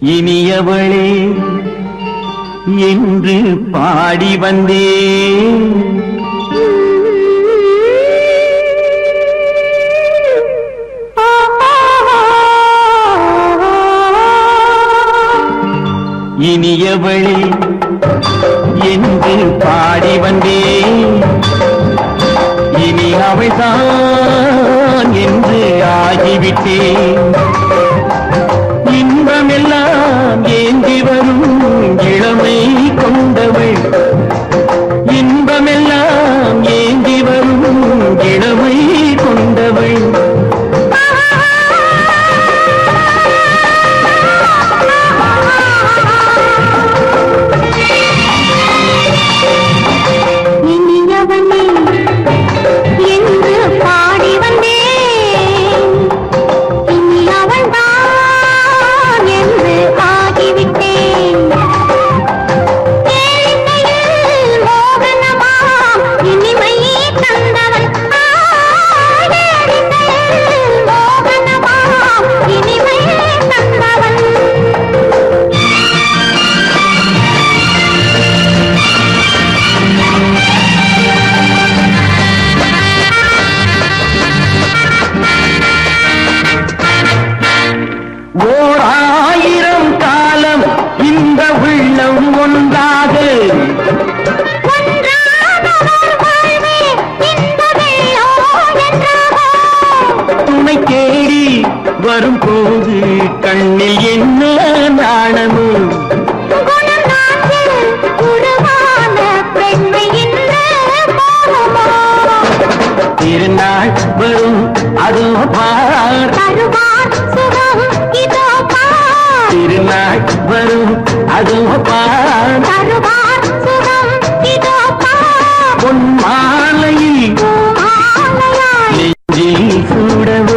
இனியவளே என்று பாடி வந்தே. இனியவளே என்று பாடி வந்தே. இனி அவைதான் என்று ஆகிவிட்டேன். ஓர் ஆயிரம் காலம் இந்த உள்ளம் ஒன்றாக துணை தேடி வரும் போது கண்ணில் என்ன நாணமும் திருநாள் வரும் அதோ வரும் அதோ பான் மாலையில் நெஞ்சில் சூடவும்